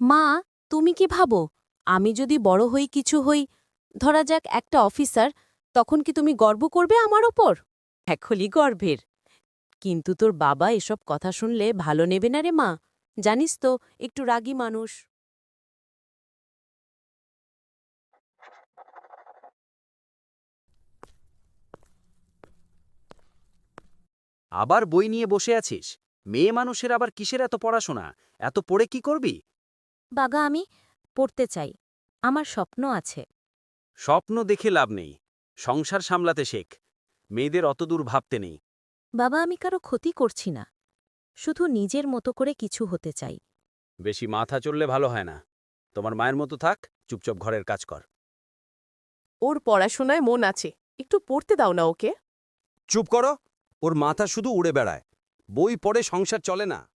মা, তুমি কি ভাবো? আমি যদি বড় হই, কিছু হই, ধরা যাক একটা অফিসার, তখন কি তুমি গর্ব করবে আমার ওপর? এখনই গর্বের। কিন্তু তোর বাবা এসব কথা শুনলে ভালো নেবে না রে মা। জানিস তো, একটু রাগী মানুষ। আবার বই নিয়ে বসে আছিস? মেয়ে মানুষের আবার কিসের এত পড়াশোনা? এত পড়ে কি করবি? বাগা আমি পড়তে চাই। আমার স্বপ্ন আছে। স্বপ্ন দেখে লাভ নেই। সংসার সামলাতে শেখ। মেয়েদের অতদূর ভাবতে নেই। বাবা আমি কারও ক্ষতি করছি না। শুধু নিজের মতো করে কিছু হতে চাই। বেশি মাথা চললে ভালো হয় না। তোমার মায়ের মতো থাক চুপচাপ ঘরের কাজ কর। ওর পড়াশোনায় মন আছে। একটু পড়তে দাও না ওকে। চুপ করো। ওর মাথা শুধু উড়ে বেড়ায়। বই পড়ে সংসার চলে না।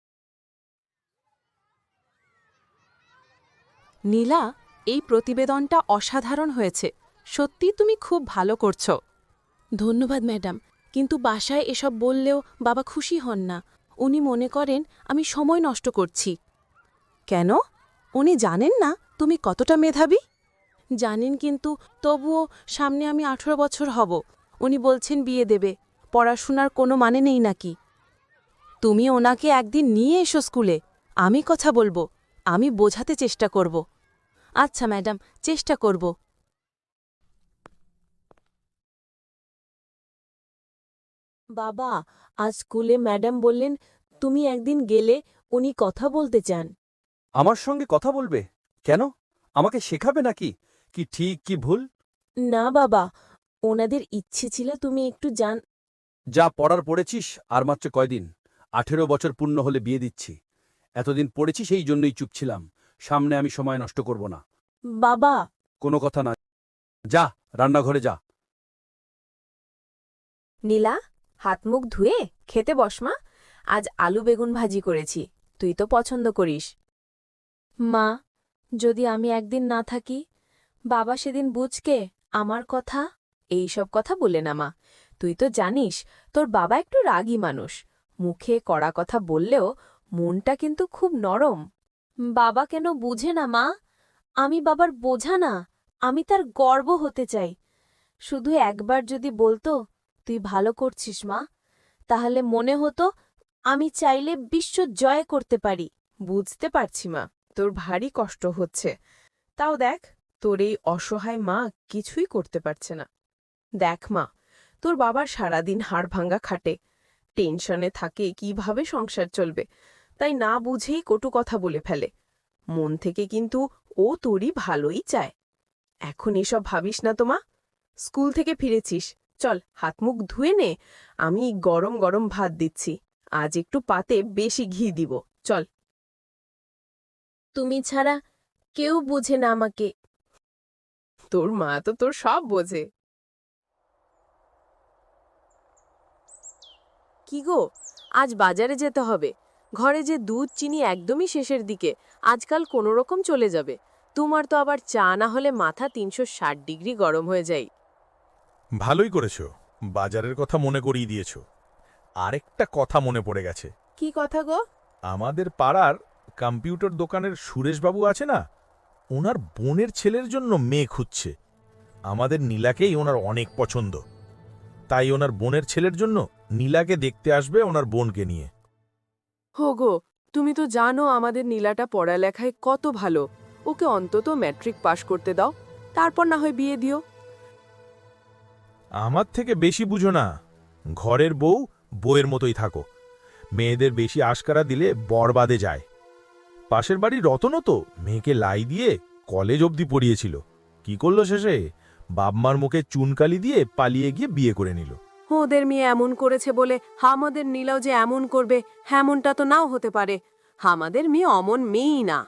নীলা এই প্রতিবেদনটা অসাধারণ হয়েছে। সত্যি তুমি খুব ভালো করছ। ধন্যবাদ ম্যাডাম। কিন্তু বাসায় এসব বললেও বাবা খুশি হন না। উনি মনে করেন আমি সময় নষ্ট করছি। কেন? উনি জানেন না তুমি কতটা মেধাবী? জানেন কিন্তু তবুও সামনে আমি আঠেরো বছর হব। উনি বলছেন বিয়ে দেবে। পড়াশোনার কোনো মানে নেই নাকি? তুমি ওনাকে একদিন নিয়ে এসো স্কুলে। আমি কথা বলব। আমি বোঝাতে চেষ্টা করব। আচ্ছা ম্যাডাম চেষ্টা করব। বাবা আজ স্কুলে ম্যাডাম বললেন তুমি একদিন গেলে উনি কথা বলতে চান। আমার সঙ্গে কথা বলবে? কেন? আমাকে শেখাবে নাকি? কি ঠিক কি ভুল? না বাবা ওনাদের ইচ্ছে ছিল তুমি একটু জান যা পড়ার পড়েছিস আর মাত্র কয়দিন? আঠেরো বছর পূর্ণ হলে বিয়ে দিচ্ছি। এতদিন পড়েছি সেই জন্যই চুপ ছিলাম। সামনে আমি সময় নষ্ট করব না। বাবা! কোনো কথা না। যা রান্নাঘরে যা। নীলা হাত মুখ ধুয়ে খেতে বসমা আজ আলু বেগুন ভাজি করেছি। তুই তো পছন্দ করিস। মা যদি আমি একদিন না থাকি বাবা সেদিন বুঝকে আমার কথা? এই সব কথা বলে না মা। তুই তো জানিস তোর বাবা একটু রাগী মানুষ। মুখে কড়া কথা বললেও মনটা কিন্তু খুব নরম। বাবা কেন বুঝে না, মা? আমি বাবার বোঝা না, আমি তার গর্ব হতে চাই। শুধু একবার যদি বলতো, তুই ভালো করছিস, মা। তাহলে মনে হতো, আমি চাইলে বিশ্ব জয় করতে পারি। বুঝতে পারছি, মা। তোর ভারী কষ্ট হচ্ছে। তাও দেখ, তোর এই অসহায় মা কিছুই করতে পারছে না। দেখ, মা, তোর বাবার সারাদিন হাড় ভাঙ্গা খাটে। টেনশনে থাকে কীভাবে সংসার চলবে। তাই না বুঝেই কটু কথা বলে ফেলে। মন থেকে কিন্তু ও তোরই ভালোই চায়। এখন এসব ভাবিস না তোমা স্কুল থেকে ফিরেছিস। চল হাত মুখ ধুয়ে নে। আমি গরম গরম ভাত দিচ্ছি। আজ একটু পাতে বেশি ঘি দিব। চল। তুমি ছাড়া কেউ বুঝে না আমাকে। তোর মা তো তোর সব বোঝে। কি গো? আজ বাজারে যেতে হবে। ঘরে যে দুধ চিনি একদমই শেষের দিকে আজকাল কোনো রকম চলে যাবে। তোমার তো আবার চা না হলে মাথা তিনশো ষাট ডিগ্রি গরম হয়ে যায়। ভালোই করেছ। বাজারের কথা মনে করিয়ে দিয়েছ। আরেকটা কথা মনে পড়ে গেছে। কি কথা গো? আমাদের পাড়ার কম্পিউটার দোকানের সুরেশবাবু আছে না? ওনার বোনের ছেলের জন্য মেয়ে খুঁজছে। আমাদের নীলাকেই ওনার অনেক পছন্দ। তাই ওনার বোনের ছেলের জন্য নীলাকে দেখতে আসবে ওনার বোনকে নিয়ে। হো গো তুমি তো জানো আমাদের নীলাটা পড়ালেখায় কত ভালো। ওকে অন্তত ম্যাট্রিক পাশ করতে দাও, তারপর না হয় বিয়ে দিও। আমার থেকে বেশি বুঝো না। ঘরের বউ বউয়ের মতোই থাকো। মেয়েদের বেশি আশকারা দিলে বরবাদে যায়। পাশের বাড়ির রতনও তো মেয়েকে লাই দিয়ে কলেজ অবধি পড়িয়েছিল। কি করল শেষে? বাবমার মুখে চুনকালি দিয়ে পালিয়ে গিয়ে বিয়ে করে নিল। ওদের মেয়ে এমন করেছে বলে আমাদের নীলাও যে এমন করবে, এমনটা তো নাও হতে পারে। আমাদের মেয়ে অমন মেয়েই না।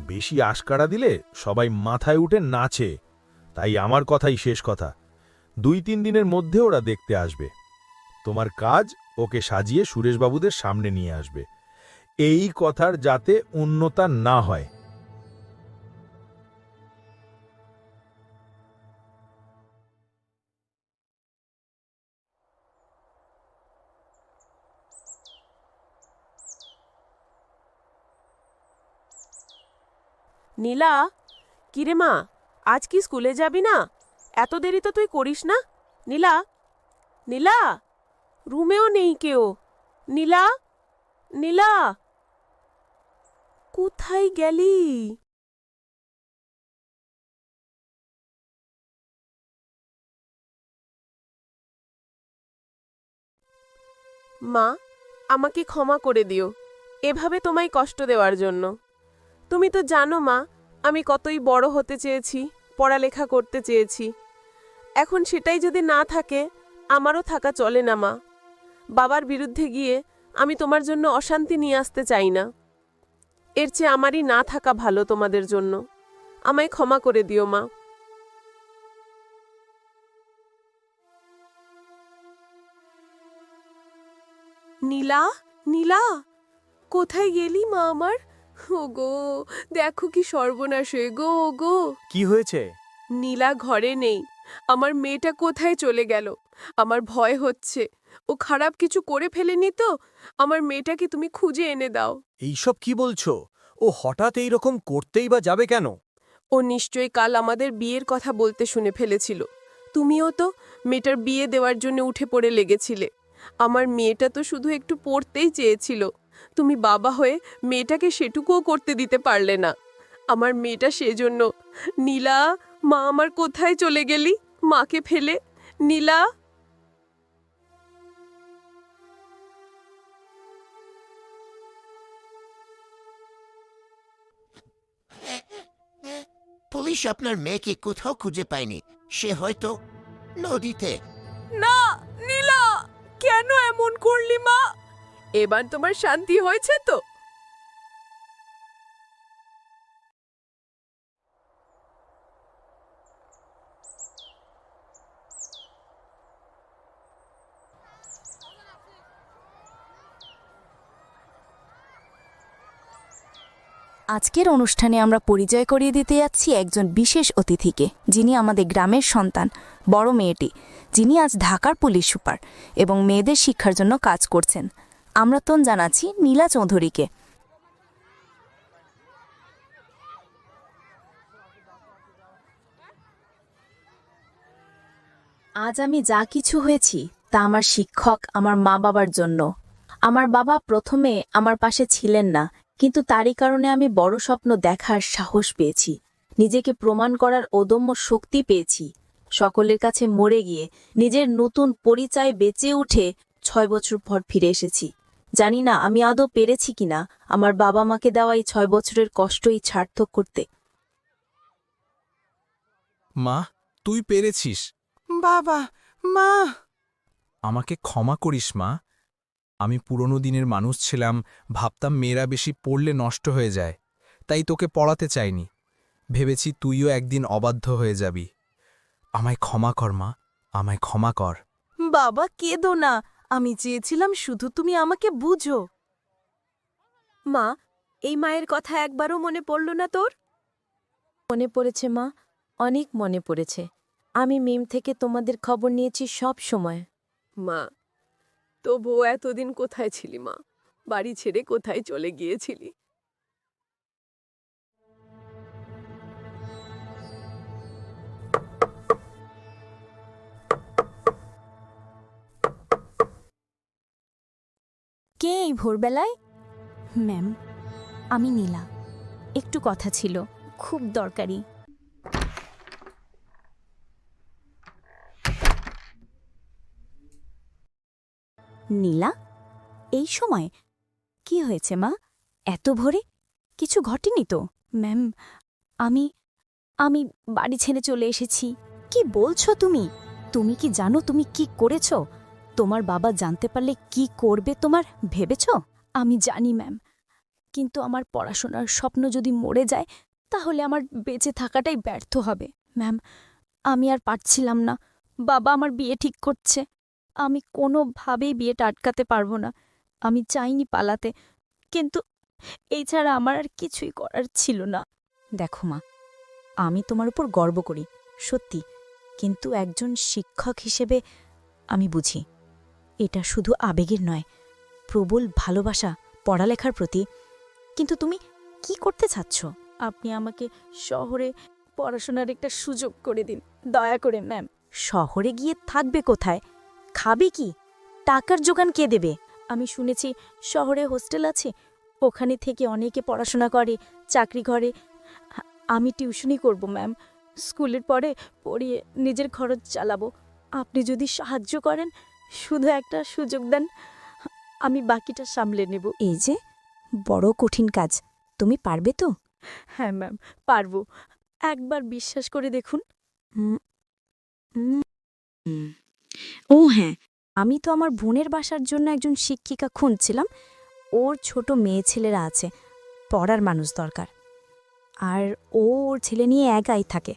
বেশি আশকারা দিলে সবাই মাথায় উঠে নাচে। তাই আমার কথাই শেষ কথা। দুই তিন দিনের মধ্যে ওরা দেখতে আসবে। তোমার কাজ ওকে সাজিয়ে সুরেশবাবুদের সামনে নিয়ে আসবে। এই কথার যাতে উন্নতা না হয়। নীলা, কিরে মা, আজ কি স্কুলে যাবি না? এত দেরি তো তুই করিস না? নীলা নীলা, রুমেও নেই কেউ। নীলা নীলা, কোথায় গেলি? মা, আমাকে ক্ষমা করে দিও, এভাবে তোমায় কষ্ট দেওয়ার জন্য। তুমি তো জানো মা, আমি কতই বড় হতে চেয়েছি, পড়ালেখা করতে চেয়েছি। এখন সেটাই যদি না থাকে, আমারও থাকা চলে না মা। বাবার বিরুদ্ধে গিয়ে আমি তোমার জন্য অশান্তি নিয়ে আসতে চাই না। এর চেয়ে আমারই না থাকা ভালো তোমাদের জন্য। আমায় ক্ষমা করে দিও মা। নীলা নীলা, কোথায় গেলি মা আমার? ও গো দেখো কি সর্বনাশ হয়ে গো ও গো। কি হয়েছে? নীলা ঘরে নেই। আমার মেয়েটা কোথায় চলে গেল? আমার ভয় হচ্ছে। ও খারাপ কিছু করে ফেলেনি তো? আমার মেয়েটাকে তুমি খুঁজে এনে দাও। এইসব কি বলছো? ও হঠাৎ এই রকম করতেই বা যাবে কেন? ও নিশ্চয়ই কাল আমাদের বিয়ের কথা বলতে শুনে ফেলেছিল। তুমিও তো মেয়েটার বিয়ে দেওয়ার জন্য উঠে পড়ে লেগেছিলে। আমার মেয়েটা তো শুধু একটু পড়তেই চেয়েছিল। তুমি বাবা হয়ে মেয়েটাকে সেটুকুও করতে দিতে পারলে না। আমার মেয়েটা সেজন্য। নীলা মা আমার কোথায় চলে গেলি? মাকে ফেলে। নীলা। পুলিশ আপনার মেয়েকে কোথাও খুঁজে পায়নি। সে হয়তো নদীতে। না নীলা! কেন এমন করলি? এবার তোমার শান্তি হয়েছে তো? আজকের অনুষ্ঠানে আমরা পরিচয় করিয়ে দিতে যাচ্ছি একজন বিশেষ অতিথিকে, যিনি আমাদের গ্রামের সন্তান, বড় মেয়েটি, যিনি আজ ঢাকার পুলিশ সুপার এবং মেয়েদের শিক্ষার জন্য কাজ করছেন। আমন্ত্রণ জানাচ্ছি নীলা চৌধুরীকে। আজ আমি যা কিছু হয়েছি তা আমার শিক্ষক, আমার মা বাবার জন্য। আমার বাবা প্রথমে আমার পাশে ছিলেন না, কিন্তু তারই কারণে আমি বড় স্বপ্ন দেখার সাহস পেয়েছি। নিজেকে প্রমাণ করার অদম্য শক্তি পেয়েছি। সকলের কাছে মরে গিয়ে নিজের নতুন পরিচয় বেঁচে উঠে ছয় বছর পর ফিরে এসেছি। জানি না আমি আদৌ পেরেছি কিনা আমার বাবা মাকে দেওয়া এই ছয় বছরের কষ্টই সার্থক করতে। মা তুই পেরেছিস। বাবা মা! আমাকে ক্ষমা করিস মা। আমি পুরনো দিনের মানুষ ছিলাম ভাবতাম মেয়েরা বেশি পড়লে নষ্ট হয়ে যায়। তাই তোকে পড়াতে চাইনি। ভেবেছি তুইও একদিন অবাধ্য হয়ে যাবি। আমায় ক্ষমা কর মা। আমায় ক্ষমা কর। বাবা কেঁদো না। আমি চেয়েছিলাম শুধু তুমি আমাকে বুঝো। মা এই মায়ের কথা একবারও মনে পড়ল না তোর? মনে পড়েছে মা অনেক মনে পড়েছে। আমি মিম থেকে তোমাদের খবর নিয়েছি সব সময়। মা তবুও এতদিন কোথায় ছিলি মা? বাড়ি ছেড়ে কোথায় চলে গিয়েছিলি? কে এই ভোরবেলায়? ম্যাম, আমি নীলা। একটু কথা ছিল, খুব দরকারি। নীলা, এই সময়? কি হয়েছে মা? এত ভোরে? কিছু ঘটেনি তো? ম্যাম, আমি আমি বাড়ি ছেড়ে চলে এসেছি। কি বলছো তুমি? তুমি কি জানো তুমি কি করেছ? তোমার বাবা জানতে পারলে কি করবে তোমার, ভেবেছ? আমি জানি, ম্যাম। কিন্তু আমার পড়াশোনার স্বপ্ন যদি মরে যায়, তাহলে আমার বেঁচে থাকাটাই ব্যর্থ হবে। ম্যাম, আমি আর পারছিলাম না। বাবা আমার বিয়ে ঠিক করছে। আমি কোনোভাবেই বিয়েটা আটকাতে পারব না। আমি চাইনি পালাতে। কিন্তু এছাড়া আমার আর কিছুই করার ছিল না। দেখো মা, আমি তোমার উপর গর্ব করি, সত্যি। কিন্তু একজন শিক্ষক হিসেবে আমি বুঝি। এটা শুধু আবেগের নয়, প্রবল ভালোবাসা, পড়ালেখার প্রতি। কিন্তু তুমি কি করতে চাচ্ছ? আপনি আমাকে শহরে পড়াশোনার একটা সুযোগ করে দিন, দয়া করে, ম্যাম। শহরে গিয়ে থাকবে কোথায়? খাবে কি? টাকার যোগান কে দেবে? আমি শুনেছি শহরে হোস্টেল আছে, ওখানে থেকে অনেকে পড়াশোনা করে, চাকরি করে। আমি টিউশনই করব, ম্যাম। স্কুলের পরে পড়িয়ে নিজের খরচ চালাবো। আপনি যদি সাহায্য করেন শুধু একটা সুযোগ দেন আমি বাকিটা সামলে নেব। এই যে বড় কঠিন কাজ তুমি পারবে তো? হ্যাঁ ম্যাম পারব। একবার বিশ্বাস করে দেখুন। ও হ্যাঁ আমি তো আমার বোনের বাসার জন্য একজন শিক্ষিকা খুঁজছিলাম। ওর ছোট মেয়ে ছেলেরা আছে পড়ার মানুষ দরকার। আর ও ওর ছেলে নিয়ে একাই থাকে।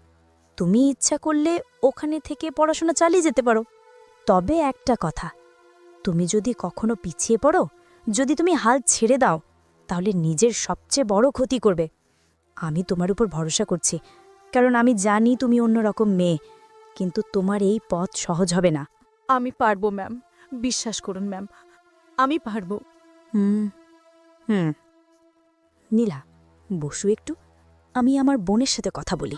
তুমি ইচ্ছা করলে ওখানে থেকে পড়াশোনা চালিয়ে যেতে পারো। তবে একটা কথা। তুমি যদি কখনো পিছিয়ে পড়ো যদি তুমি হাল ছেড়ে দাও তাহলে নিজের সবচেয়ে বড় ক্ষতি করবে। আমি তোমার উপর ভরসা করছি কারণ আমি জানি তুমি অন্যরকম মেয়ে কিন্তু তোমার এই পথ সহজ হবে না। আমি পারব ম্যাম। বিশ্বাস করুন ম্যাম। আমি পারব। হুম হুম। নীলা বসু একটু। আমি আমার বোনের সাথে কথা বলি।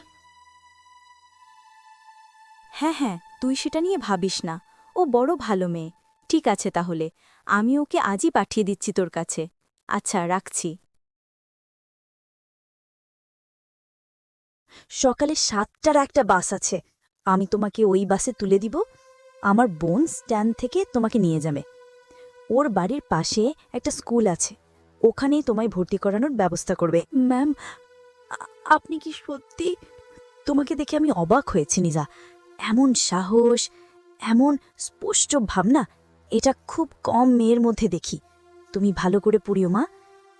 হ্যাঁ হ্যাঁ তুই সেটা নিয়ে ভাবিস না। ও বড় ভালো মেয়ে। ঠিক আছে তাহলে, আমি ওকে আজই পাঠিয়ে দিচ্ছি তোর কাছে। আচ্ছা রাখছি। সকালে সাতটার একটা বাস আছে। আমি তোমাকে ওই বাসে তুলে দিব। আমার বোন স্ট্যান্ড থেকে তোমাকে নিয়ে যাবে। ওর বাড়ির পাশে একটা স্কুল আছে। ওখানেই তোমায় ভর্তি করানোর ব্যবস্থা করবে। ম্যাম আপনি কি সত্যি তোমাকে দেখে আমি অবাক হয়েছি, নিজা? এমন সাহস এমন স্পষ্ট ভাবনা, এটা খুব কম মেয়ের মধ্যে দেখি। তুমি ভালো করে পড়িও মা।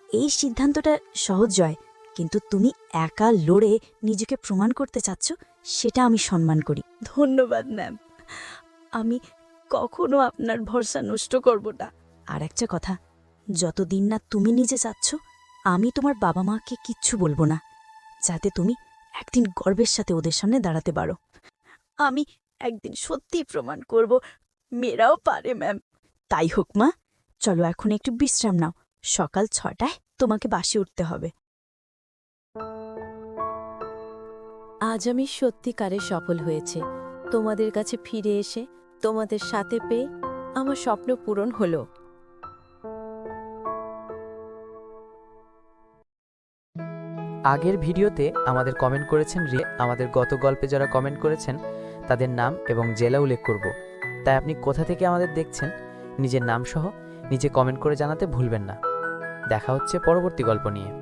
এই সিদ্ধান্তটা সহজ জয়, কিন্তু তুমি একা লড়ে নিজেকে প্রমাণ করতে চাচ্ছ, সেটা আমি সম্মান করি। ধন্যবাদ ম্যাম আমি কখনো আপনার ভরসা নষ্ট করব না। আর একটা কথা, যতদিন না তুমি নিজে চাচ্ছ, আমি তোমার বাবা মাকে কিচ্ছু বলব না, যাতে তুমি একদিন গর্বের সাথে ওদের সামনে দাঁড়াতে পারো। আমি একদিন সত্যি প্রমাণ করব মেয়েরাও পারে ম্যাম তাই হোক মা। চলো এখন একটু বিশ্রাম নাও। সকাল ছটায় তোমাকে বাসে উঠতে হবে। আজ আমি সত্যিকারে সফল হয়েছে। তোমাদের কাছে ফিরে এসে তোমাদের সাথে পেয়ে আমার স্বপ্ন পূরণ হলো। আগের ভিডিওতে আমাদের কমেন্ট করেছেন রে আমাদের গত গল্পে যারা কমেন্ট করেছেন তাদের নাম এবং জেলা উল্লেখ করব। তাই আপনি কোথা থেকে আমাদের দেখছেন, নিজের নাম সহ নিজে কমেন্ট করে জানাতে ভুলবেন না। দেখা হচ্ছে পরবর্তী গল্প নিয়ে।